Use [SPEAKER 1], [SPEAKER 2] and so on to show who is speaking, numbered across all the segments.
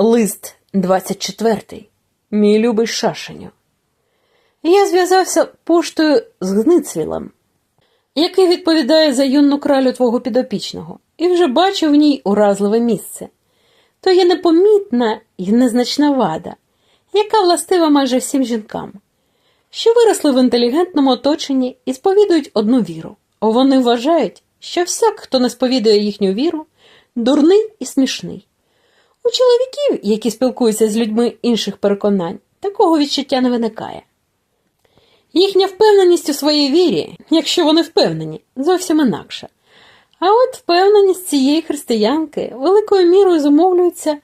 [SPEAKER 1] Лист 24. Мій любий Шашеню. Я зв'язався поштою з Гницвілем, який відповідає за юну кралю твого підопічного, і вже бачив в ній уразливе місце. То є непомітна і незначна вада, яка властива майже всім жінкам, що виросли в інтелігентному оточенні і сповідують одну віру. Вони вважають, що всяк, хто не сповідує їхню віру, дурний і смішний. У чоловіків, які спілкуються з людьми інших переконань, такого відчуття не виникає. Їхня впевненість у своїй вірі, якщо вони впевнені, зовсім інакша. А от впевненість цієї християнки великою мірою зумовлюється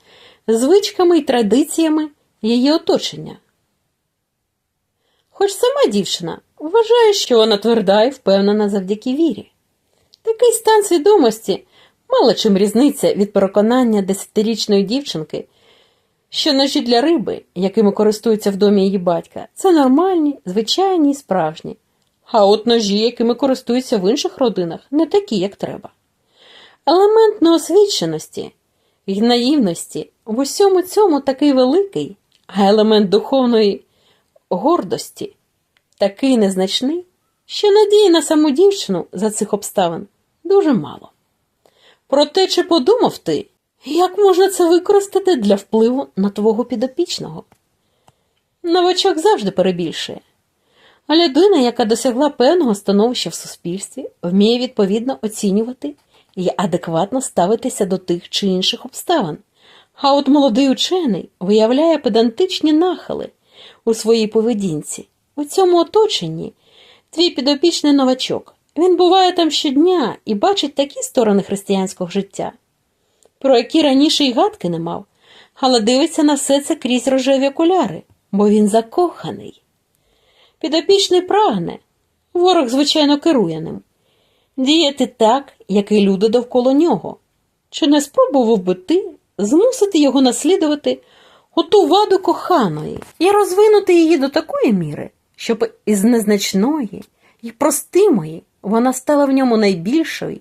[SPEAKER 1] звичками і традиціями її оточення. Хоч сама дівчина вважає, що вона тверда і впевнена завдяки вірі. Такий стан свідомості мало чим різниця від переконання десятирічної дівчинки, що ножі для риби, якими користуються в домі її батька, це нормальні, звичайні і справжні. А от ножі, якими користуються в інших родинах, не такі, як треба. Елемент неосвіченості і наївності в усьому цьому такий великий, а елемент духовної гордості такий незначний, що надії на саму дівчину за цих обставин дуже мало. Проте, чи подумав ти, як можна це використати для впливу на твого підопічного? Новачок завжди перебільшує. А людина, яка досягла певного становища в суспільстві, вміє відповідно оцінювати і адекватно ставитися до тих чи інших обставин. А от молодий учений виявляє педантичні нахили у своїй поведінці. У цьому оточенні твій підопічний новачок. Він буває там щодня і бачить такі сторони християнського життя, про які раніше й гадки не мав, але дивиться на все це крізь рожеві окуляри, бо він закоханий. Підопічний прагне, ворог, звичайно, керує ним, діяти так, як і люди довкола нього. Чи не спробував би ти змусити його наслідувати оту ваду коханої і розвинути її до такої міри, щоб із незначної і простимої вона стала в ньому найбільшою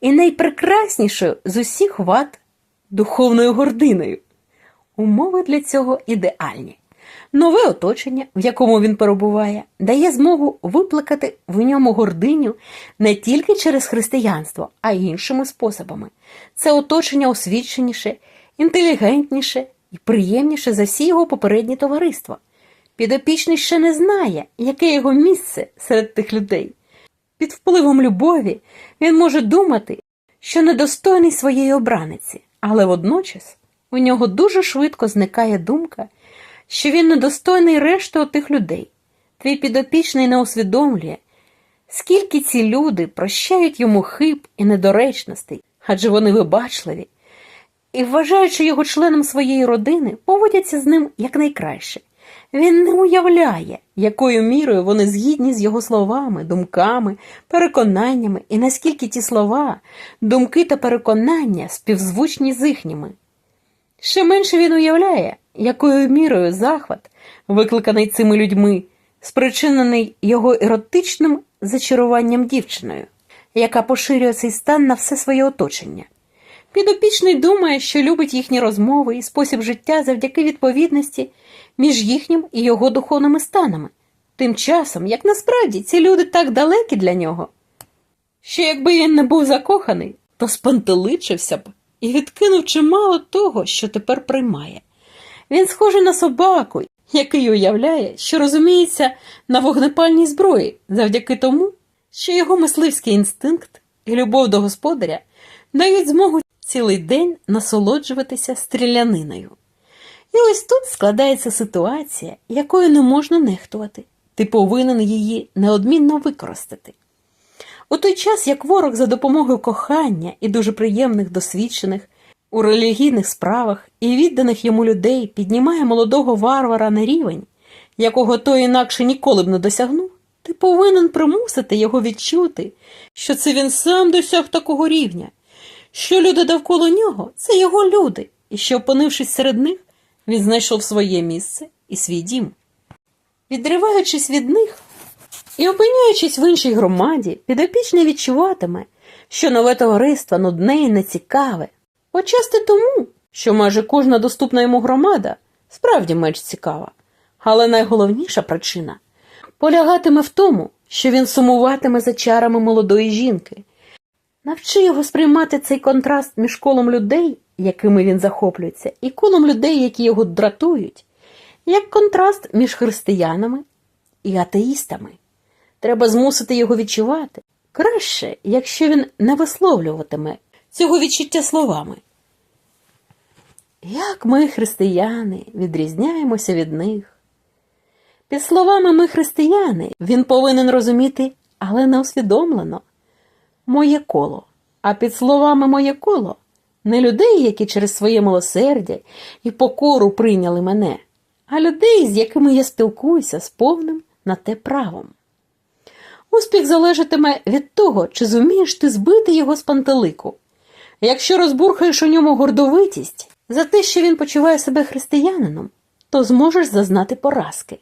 [SPEAKER 1] і найпрекраснішою з усіх вад духовною гординою. Умови для цього ідеальні. Нове оточення, в якому він перебуває, дає змогу виплакати в ньому гординю не тільки через християнство, а й іншими способами. Це оточення освіченіше, інтелігентніше і приємніше за всі його попередні товариства. Підопічний ще не знає, яке його місце серед тих людей. Під впливом любові він може думати, що недостойний своєї обраниці, але водночас у нього дуже швидко зникає думка, що він недостойний решти отих людей. Твій підопічний не усвідомлює, скільки ці люди прощають йому хиб і недоречностей, адже вони вибачливі, і, вважаючи його членом своєї родини, поводяться з ним якнайкраще. Він не уявляє, якою мірою вони згідні з його словами, думками, переконаннями, і наскільки ті слова, думки та переконання співзвучні з їхніми. Ще менше він уявляє, якою мірою захват, викликаний цими людьми, спричинений його еротичним зачаруванням дівчиною, яка поширює цей стан на все своє оточення. Підопічний думає, що любить їхні розмови і спосіб життя завдяки відповідності між їхнім і його духовними станами. Тим часом, як насправді ці люди так далекі для нього, що якби він не був закоханий, то спантеличився б і відкинув чимало того, що тепер приймає. Він схожий на собаку, який уявляє, що розуміється на вогнепальній зброї завдяки тому, що його мисливський інстинкт і любов до господаря дають змогу цілий день насолоджуватися стріляниною. І ось тут складається ситуація, якою не можна нехтувати. Ти повинен її неодмінно використати. У той час, як ворог за допомогою кохання і дуже приємних досвідчених у релігійних справах і відданих йому людей піднімає молодого варвара на рівень, якого той інакше ніколи б не досягнув, ти повинен примусити його відчути, що це він сам досяг такого рівня, що люди довкола нього це його люди, і що, опинившись серед них, він знайшов своє місце і свій дім. Відриваючись від них і опиняючись в іншій громаді, підопічний відчуватиме, що нове товариство нудне і нецікаве. Почасти тому, що майже кожна доступна йому громада справді менш цікава. Але найголовніша причина полягатиме в тому, що він сумуватиме за чарами молодої жінки. Навчи його сприймати цей контраст між колом людей, якими він захоплюється, і людей, які його дратують, як контраст між християнами і атеїстами. Треба змусити його відчувати краще, якщо він не висловлюватиме цього відчуття словами. Як ми, християни, відрізняємося від них. Під словами ми християни він повинен розуміти, але не усвідомлено моє коло. А під словами моє коло не людей, які через своє милосердя і покору прийняли мене, а людей, з якими я спілкуюся з повним на те правом. Успіх залежатиме від того, чи зумієш ти збити його з пантелику. Якщо розбурхаєш у ньому гордовитість за те, що він почуває себе християнином, то зможеш зазнати поразки,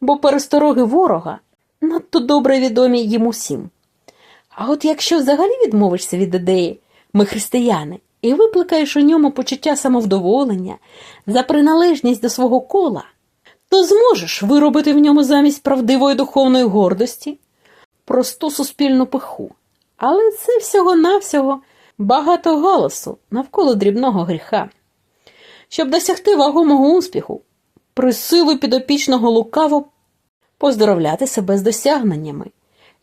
[SPEAKER 1] бо перестороги ворога надто добре відомі їм усім. А от якщо взагалі відмовишся від ідеї ми християни і викликаєш у ньому почуття самовдоволення за приналежність до свого кола, то зможеш виробити в ньому замість правдивої духовної гордості просту суспільну пиху. Але це всього-навсього багато галасу навколо дрібного гріха. Щоб досягти вагомого успіху, присилу підопічного лукаво поздоровляти себе з досягненнями,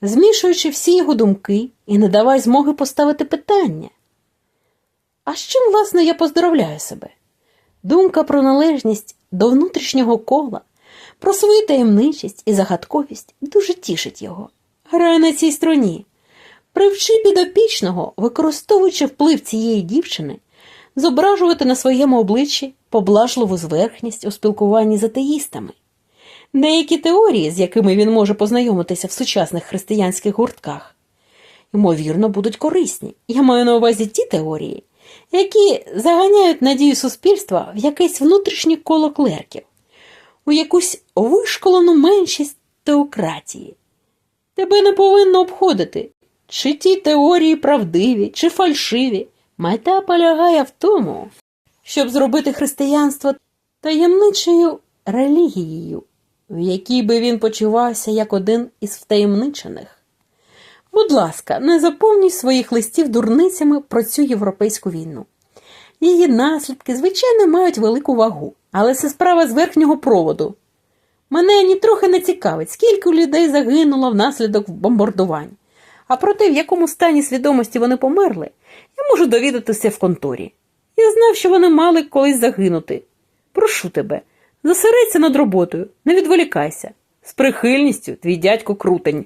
[SPEAKER 1] змішуючи всі його думки і не давай змоги поставити питання. А з чим, власне, я поздоровляю себе? Думка про належність до внутрішнього кола, про свою таємничість і загадковість дуже тішить його. Грає на цій струні. Привчи підопічного, використовуючи вплив цієї дівчини, зображувати на своєму обличчі поблажливу зверхність у спілкуванні з атеїстами. Деякі теорії, з якими він може познайомитися в сучасних християнських гуртках, ймовірно, будуть корисні. Я маю на увазі ті теорії, які заганяють надію суспільства в якесь внутрішнє коло клерків, у якусь вишколену меншість теократії. Тебе не повинно обходити, чи ті теорії правдиві, чи фальшиві. Мета полягає в тому, щоб зробити християнство таємничою релігією, в якій би він почувався як один із втаємничених. Будь ласка, не заповнюй своїх листів дурницями про цю європейську війну. Її наслідки, звичайно, мають велику вагу, але це справа з верхнього проводу. Мене нітрохи не цікавить, скільки людей загинуло внаслідок бомбардувань. А про те, в якому стані свідомості вони померли, я можу довідатися в конторі. Я знав, що вони мали колись загинути. Прошу тебе, зосередься над роботою, не відволікайся. З прихильністю твій дядько крутень.